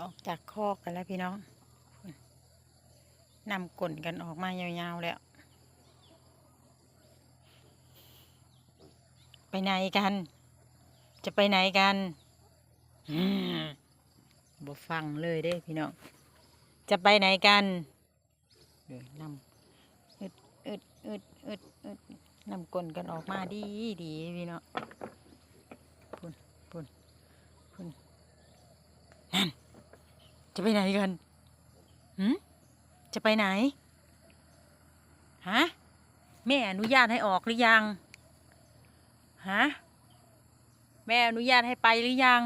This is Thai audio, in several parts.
ออกจากคอกกันแล้วพี่น้องนำกลนกันออกมายาวๆแล้ว ไปไหนกัน จะไปไหนกันอบ่ฟังเลยเด้พี่น้อง จะไปไหนกันเดี๋ยวนำอึดอึดอึดอึดอึดนำกลนกันออกมาดีดีพี่น้องพุ่นพุ่นพุ่นนั่น จะไปไหนกันหืมจะไปไหน ฮะ แม่อนุญาตให้ออกหรือยัง ฮะ แม่อนุญาตให้ไปหรือยัง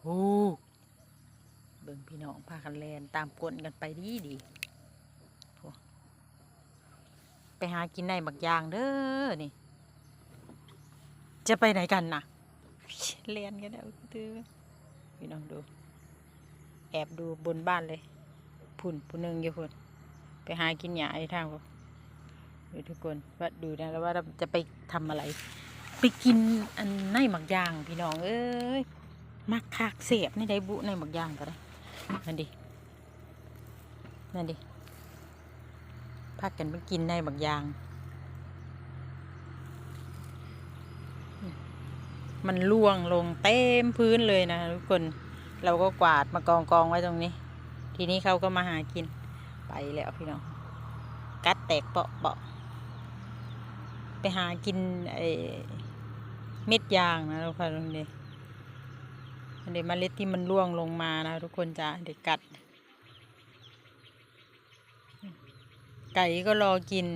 โอ้เบิ่งพี่น้องพากันแลนตามกลกันไปดีดีไปหากินในบักยางเด้อนี่ จะไปไหนกันน่ะเลียนกันแล้วตื้อพี่น้องดู แอบดูบนบ้านเลยพุ่นผู้หนึงอยู่พุ่นไปหากินหญ้าไอ้ทางดูทุกคนว่าดูนะแล้วว่าเราจะไปทำอะไร ไปกินอันในหมักยางพี่น้อง เอ้ยมักคักเสียบในได้บุในหมักยางก็ได้นั่นดินั่นดิพากันไปกินในหมักยาง มันล่วงลงเต็มพื้นเลยนะทุกคน เราก็กวาดมากองกองไว้ตรงนี้ ทีนี้เขาก็มาหากิน ไปแล้วพี่น้อง กัดแตกเปาะเปาะไปหากินไอ้เม็ดยางนะทุกคนตรงนี้อันเดี๋ยวเมล็ดที่มันร่วงลงมานะทุกคนจะเด็กกัด ไก่ก็รอกิน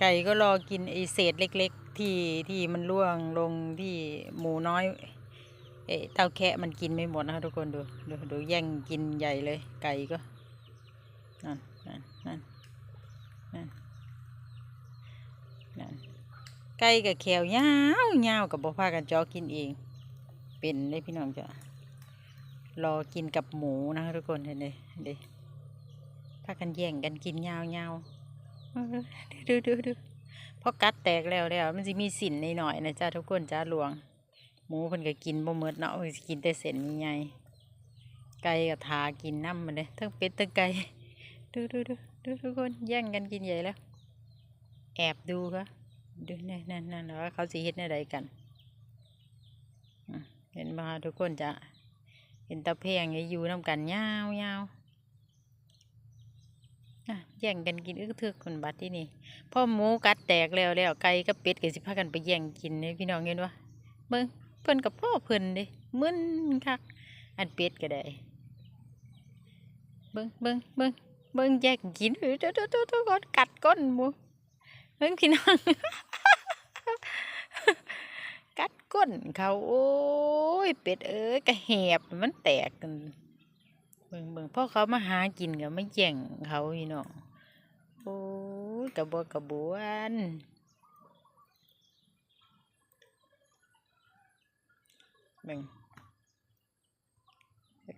ไก่ก็รอกินไอเศษเล็ก ๆ ที่ที่มันร่วงลงที่หมูน้อย เต้าแคะมันกินไม่หมดนะคะทุกคนดูดูดูแย่งกินใหญ่เลย ไก่ก็นั่นนั่นนั่นนั่นนั่นไก่กับแขวยาวยาวกับบ่พากันจอกินเอง เป็นได้พี่น้องจ้ะรอกินกับหมูนะคะทุกคนเห็นเลยเห็นเลยพากันแย่งกันกินยาวยาวดูดูดูพอกัดแตกแล้วแล้วมันจะมีสินในหน่อยนะจ้าทุกคนจ้าหลวง หมูเพิ่นก็กินบ่หมดเนาะเพิ่นสิกินแต่เส้นใหญ่ไก่ก็ทากินน้ำมันเลยทั้งเป็ดทั้งไก่ดูดูดูดูทุกคนแย่งกันกินใหญ่แล้ว แอบดูค่ะดูนั่นนั่นนั่นว่าเขาสิเฮ็ดในใดกันเห็นบ่คะทุกคนจะเห็นตะเพียงอยู่น้ำกันยาวยาวแย่งกันกินอึกทึกคนบัดที่นี่พ่อหมูกัดแตกแล้วแล้วไก่กับเป็ดก็สิพากันไปแย่งกินเนี่ยพี่น้องเห็นวะเบิ่ง เพิ่นกับพ่อเพิ่นเด้มึนคัก อันเป็ดก็ได้ เบิ่งเบิ่งเบิ่งเบิ่งแยกกินเฮ้ยเดี๋ยวเดี๋ยวเดี๋ยวก่อนกัดก้นมูเบิ่งพี่น้องกัดก้นเขาโอ้ยเป็ดเอ้ยกระแหบมันแตกกันเบิ่งเบิ่งพ่อเขามาหากินก็ไม่แย่งเขาพี่น้องโอ้ยกระบวกระบวน เบิ่ง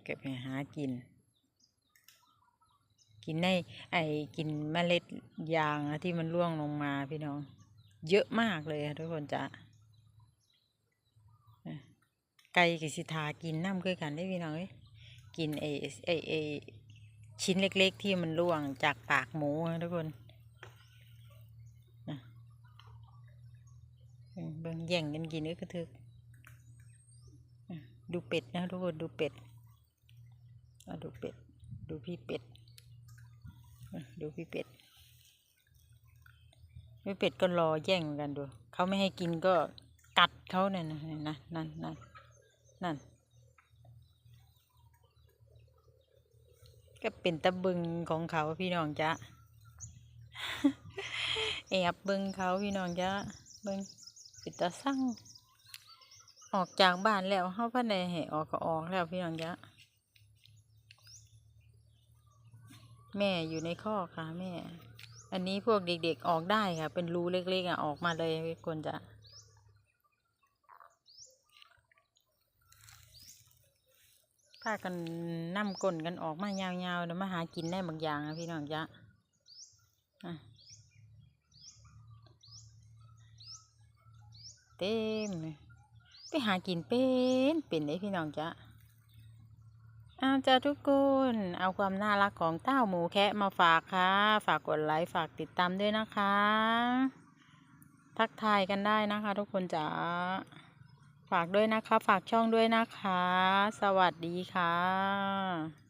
เก็บไปหากิน กินในไอ้กินเมล็ดยางอะที่มันร่วงลงมาพี่น้อง เยอะมากเลยอะทุกคนจะอะไก่กับสิทากินน้ำคือกันได้พี่น้องเอ้ยกินไอ้ไอ้ไอ้ชิ้นเล็ก ๆ ที่มันร่วงจากปากหมูอะทุกคนเบิ่งเบิ่งแย่งกันกินเอ้ยกระทึก ดูเป็ดนะทุกคนดูเป็ดอาดูเป็ด ดูพี่เป็ด ดูพี่เป็ด พี่เป็ดก็รอแย่งเหมือนกันดู เขาไม่ให้กินก็กัดเขาเนี่ยนะนั่นนั่นนั่นนั่น ก็เป็นตะบึงของเขาพี่น้องจ๊ะแอบเบึงเขาพี่น้องจ๊ะเบึงปิดตาสั่ง ออกจากบ้านแล้วเข้าพันในให้ออกก็ออกแล้วพี่น้องจ๊ะแม่อยู่ในข้อค่ะแม่ อันนี้พวกเด็กๆออกได้ค่ะ เป็นรูเล็กๆอะออกมาเลยคนจะพากันนั่กลนกันออกมายาวๆเดี๋ยวมาหากินได้บางอย่างนะพี่น้องจ๊ะอะเต็มเลย ไปหากินเป็นเป็นได้พี่น้องจ้ะอาจ้าทุกคน เอาความน่ารักของเต้าหมูแคะมาฝากค่ะ ฝากกดไลค์ฝากติดตามด้วยนะคะ ทักทายกันได้นะคะ ทุกคนจ๋าฝากด้วยนะคะ ฝากช่องด้วยนะคะ สวัสดีค่ะ